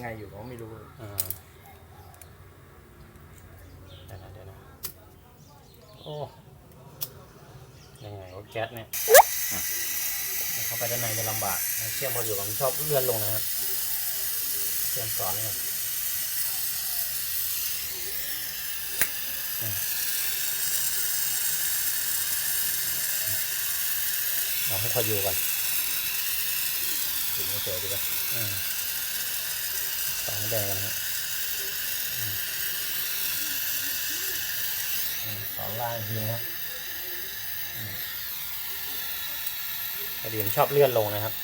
ยังไงอยู่ก็ไม่รู้อ่าเดี๋ยวนะเดี๋ยวนะโอ้ยังไงว่าแก๊สเนี่ยเข้าไปด้านในจะลำบากเชื่อมพออยู่ผมชอบเลื่อนลงนะครับเชื่อมก่อนนี่ครับอืมเอาให้พออยู่ก่อนถึงไม่เจอดีกว่า อืมสองแดงกันนะฮะอืมอืมสองล่างอีกทีนะครับอืมพอดีผมชอบเลื่อนลงนะครับ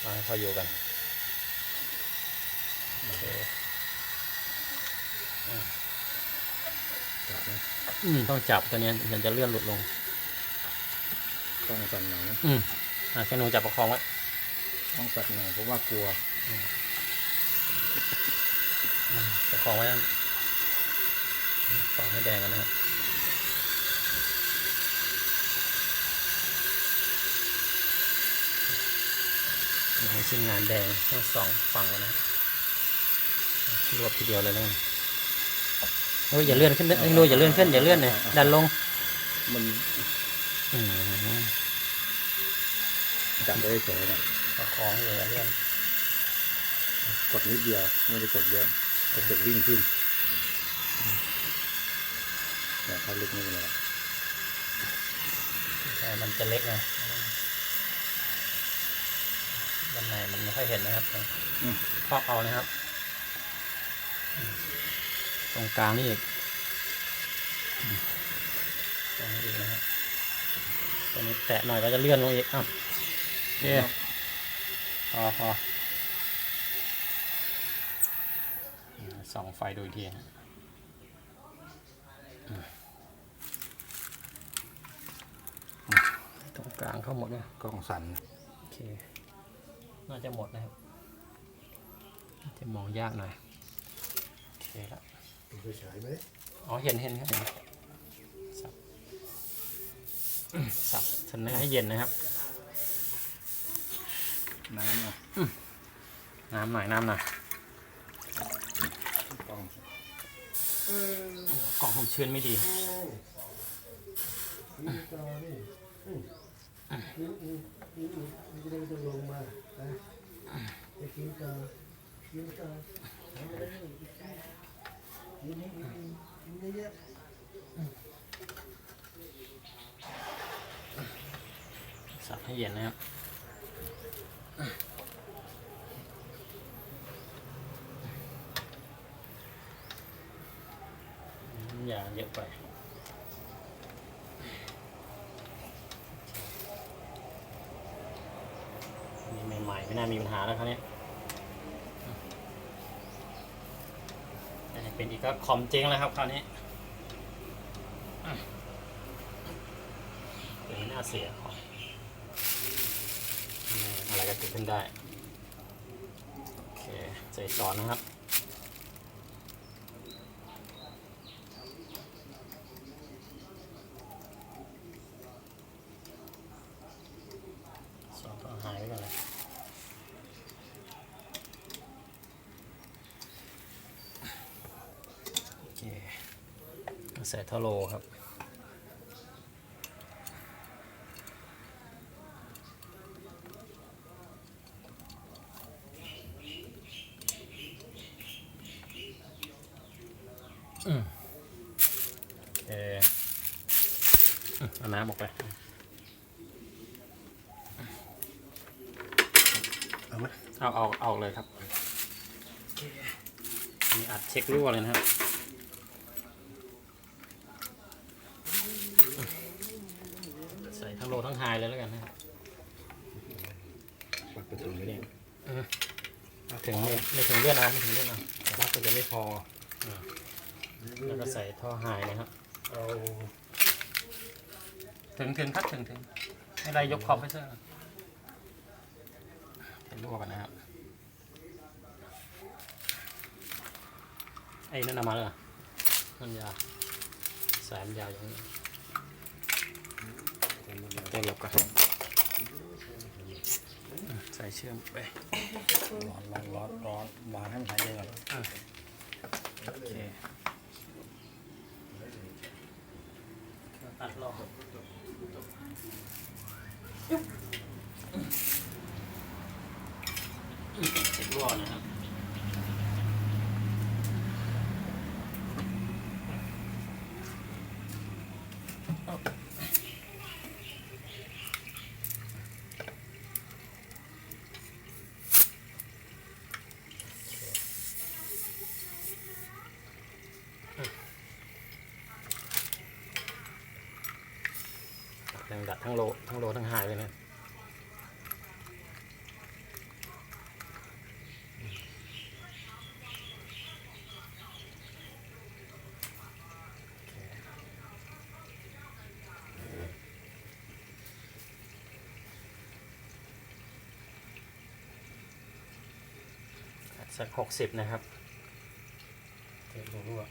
เอาให้พออยู่กันโอเคอืมจับนะอืมต้องจับตัวเนี้ยมันจะเลื่อนหลุดลงต้องสั่นหน่อยนะอืมอะแค่หนูจับประคองไว้ต้องสั่นหน่อยเพราะว่ากลัว ประคองไว้นั่นสองให้แดงกันนะฮะให้ชิ้นงานแดงทั้งสองฝั่งแล้วนะรวบทีเดียวเลยนะเฮ้ยอย่าเลื่อนขึ้นนะเอ้ยนุ้ยอย่าเลื่อนขึ้นอย่าเลื่อนเลยดันลง มันอืมจับได้เฉยๆนะประคองอย่าเลื่อน กดนิดเดียวไม่ได้กดเยอะกดจะวิ่งขึ้นเนี่ยถ้าลึกไม่เป็นไรใช่มันจะเล็กไงด้านในมันไม่ค่อยเห็นนะครับอืมเคาะเอานะครับ ตรงกลางนี่อีกอืมตรงนี้อีกนะครับตัวนี้แตะหน่อยก็จะเลื่อนลงอีกอ้าวโอเคพอพออืม ส่องไฟดูอีกทีฮะอืมอืมตรงกลางเข้าหมดเลยกล้องสั่นโอเคน่าจะหมดนะครับ จะมองยากหน่อย โอเคแล้วดูเฉยไหมอ๋อเห็นเห็นครับเห็นสับสับทันเนื้อให้เย็นนะครับ น้ำอะน้ำหน่อยน้ำหน่อย กล้อง กล่องผมชื้นไม่ดีนี่ต่อนี่อืมนี่นี่นี่นี่จะจะลงมานะจะกินต่อกินต่อทำอะไรนี่กินให้กินกินเยอะ สับให้เย็นนะครับ น้ำ ยาเยอะไปนี่ใหม่ๆ ไม่น่ามีปัญหาแล้วครับเนี่ยเป็นอีกก็คอมเจ๊งแล้วครับคราวนี้เป็นหน้าเสียอะไรก็เกิดขึ้นได้ โอเคใส่ซอนนะครับ ซอนต้องหายไว้ก่อนเลย โอเค ใส่เทาโลครับอืมโอเคอืมเอาน้ำออกไป เอาไหมเอาเอาเอาเลยครับมีอัดเช็ครั่วเลยนะครับ ใส่ ทั้งโลทั้งไฮเลยแล้วกันนะครับปัดไปถึงไม่ได้ถึงไม่ไม่ถึงเลื่อนเอาไม่ถึงเลื่อนเอาปัดก็จะไม่พอแล้วก็ใส่ท่อไฮนะครับเอาถึงถึงครับถึงถึงไม่ไรยกคอมไปเซอร์เห็นรั่วกันนะครับไอ้นั่นเอามาเลยเหรอนั่นยาวสายมันยาวอย่างนี้เต็มหลบกันใส่ส่เชื่อมไปร้อนร้อนร้อนร้อนวางให้มันหายใจก่อนอะโอเคตัดรอบเช็ครั่วนะครับ ทั้งโลทั้งโลทั้งหายเลยนะสักหกสิบนะครับเทปดูรั่ว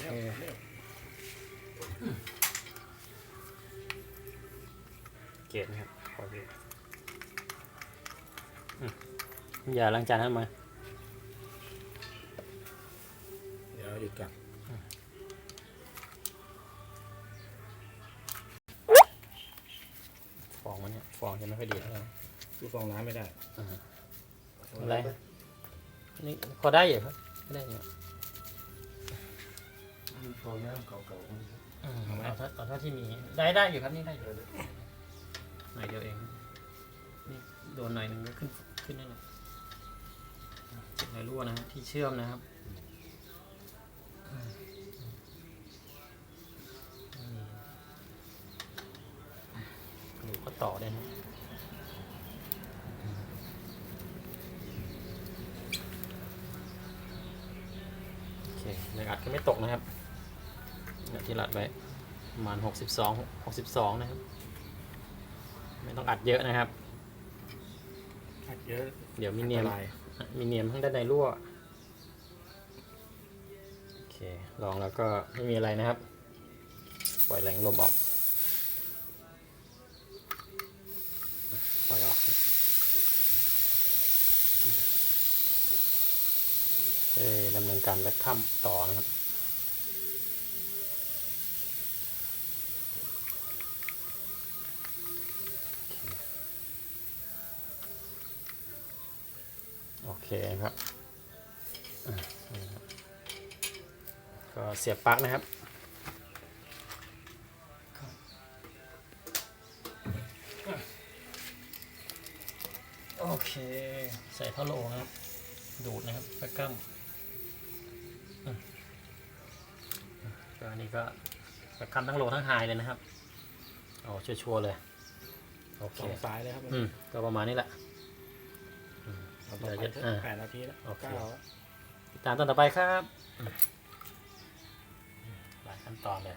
เร็วเร็ว เกตนะครับขอดูอืมอย่าล้างจานให้มา เดี๋ยวหยุดก่อนฟองมันเนี่ยฟองจะไม่ค่อยดีเท่าไหร่ดูฟองน้ำไม่ได้อะไรนี่พอได้อยู่ครับไม่ได้อยู่มันฟองน้ำเก่าๆมันอืมเอาเท่าเอาเท่าที่มีได้ได้อยู่ครับนี่ได้อยู่ หน่อยเดียวเองนี่โดนหน่อยหนึ่งก็ขึ้นขึ้นนั่นแหละเจ็บรอยรั่วนะฮะที่เชื่อมนะครับอืมนี่ดูก็ต่อได้นะโอเคแรงอัดก็ไม่ตกนะครับที่รัดไว้ประมาณหกสิบสองหกสิบสองนะครับ ไม่ต้องอัดเยอะนะครับ อัดเยอะ เดี๋ยวมีเนียมอันตรายมีเนียมข้างด้านในรั่ว โอเค ลองแล้วก็ไม่มีอะไรนะครับ ปล่อยแรงลมออก ปล่อยออกเอ่อดำเนินการและข้ามต่อนะครับ เคครับอะนี่ครับ ก็เสียบปลั๊กนะครับโอเค ใส่ท่อโลนะครับ ดูดนะครับไปกั้มอืมก็อันนี้ก็ไปกั้มทั้งโลทั้งไฮเลยนะครับเอาชัวร์ๆเลย โอเคสองสายเลยครับ อืม ก็ประมาณนี้แหละ เราต่อไปเดี๋ยวจะอ่าแปดนาทีแล้วโอเค เก้าแล้วติดตามตอนต่อไปครับ หลายขั้นตอนเลย